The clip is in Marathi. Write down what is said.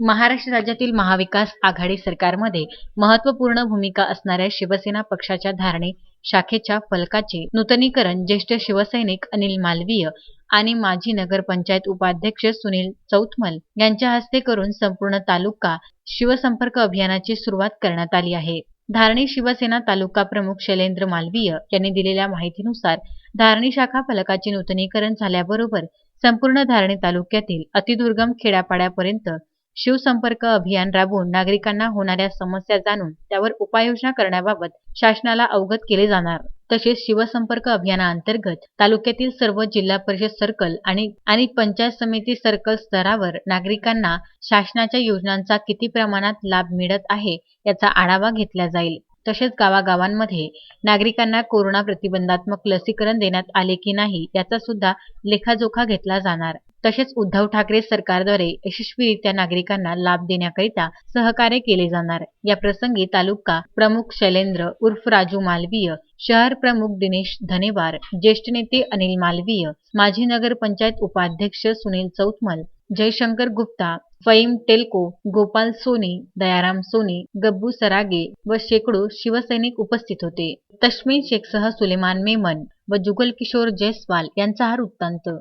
महाराष्ट्र राज्यातील महाविकास आघाडी सरकारमध्ये महत्त्वपूर्ण भूमिका असणाऱ्या शिवसेना पक्षाच्या धारणे शाखेच्या फलकाचे नूतनीकरण ज्येष्ठ शिवसैनिक अनिल मालवीय आणि माजी नगरपंचायत उपाध्यक्ष सुनील चौथमल यांच्या हस्ते करून संपूर्ण तालुका शिवसंपर्क अभियानाची सुरुवात करण्यात आली आहे. धारणी शिवसेना तालुका प्रमुख शैलेंद्र मालवीय यांनी दिलेल्या माहितीनुसार धारणी शाखा फलकाचे नूतनीकरण झाल्याबरोबर संपूर्ण धारणी तालुक्यातील अतिदुर्गम खेड्यापाड्यापर्यंत शिवसंपर्क अभियान राबवून नागरिकांना होणाऱ्या समस्या जाणून त्यावर उपाययोजना करण्याबाबत शासनाला अवगत केले जाणार. तसेच शिवसंपर्क अभियानाअंतर्गत तालुक्यातील सर्व जिल्हा परिषद सर्कल आणि आणि पंचायत समिती सर्कल स्तरावर नागरिकांना शासनाच्या योजनांचा किती प्रमाणात लाभ मिळत आहे याचा आढावा घेतला जाईल. तसेच गावागावांमध्ये नागरिकांना कोरोना प्रतिबंधात्मक लसीकरण देण्यात आले की नाही याचा सुद्धा लेखाजोखा घेतला जाणार. तसेच उद्धव ठाकरे सरकारद्वारे यशस्वीरित्या नागरिकांना लाभ देण्याकरिता सहकार्य केले जाणार. या प्रसंगी तालुका प्रमुख शैलेंद्र उर्फ राजू मालवीय शहर प्रमुख दिनेश धनेवार ज्येष्ठ नेते अनिल मालवीय माजी नगर पंचायत उपाध्यक्ष सुनील चौथमल जयशंकर गुप्ता फईम टेल्को गोपाल सोनी दयाराम सोनी गब्बू सरागे व शेकडो शिवसैनिक उपस्थित होते. तश्मीन शेखसह सुलेमान मेमन व जुगल किशोर जयस्वाल यांचा हा वृत्तांत.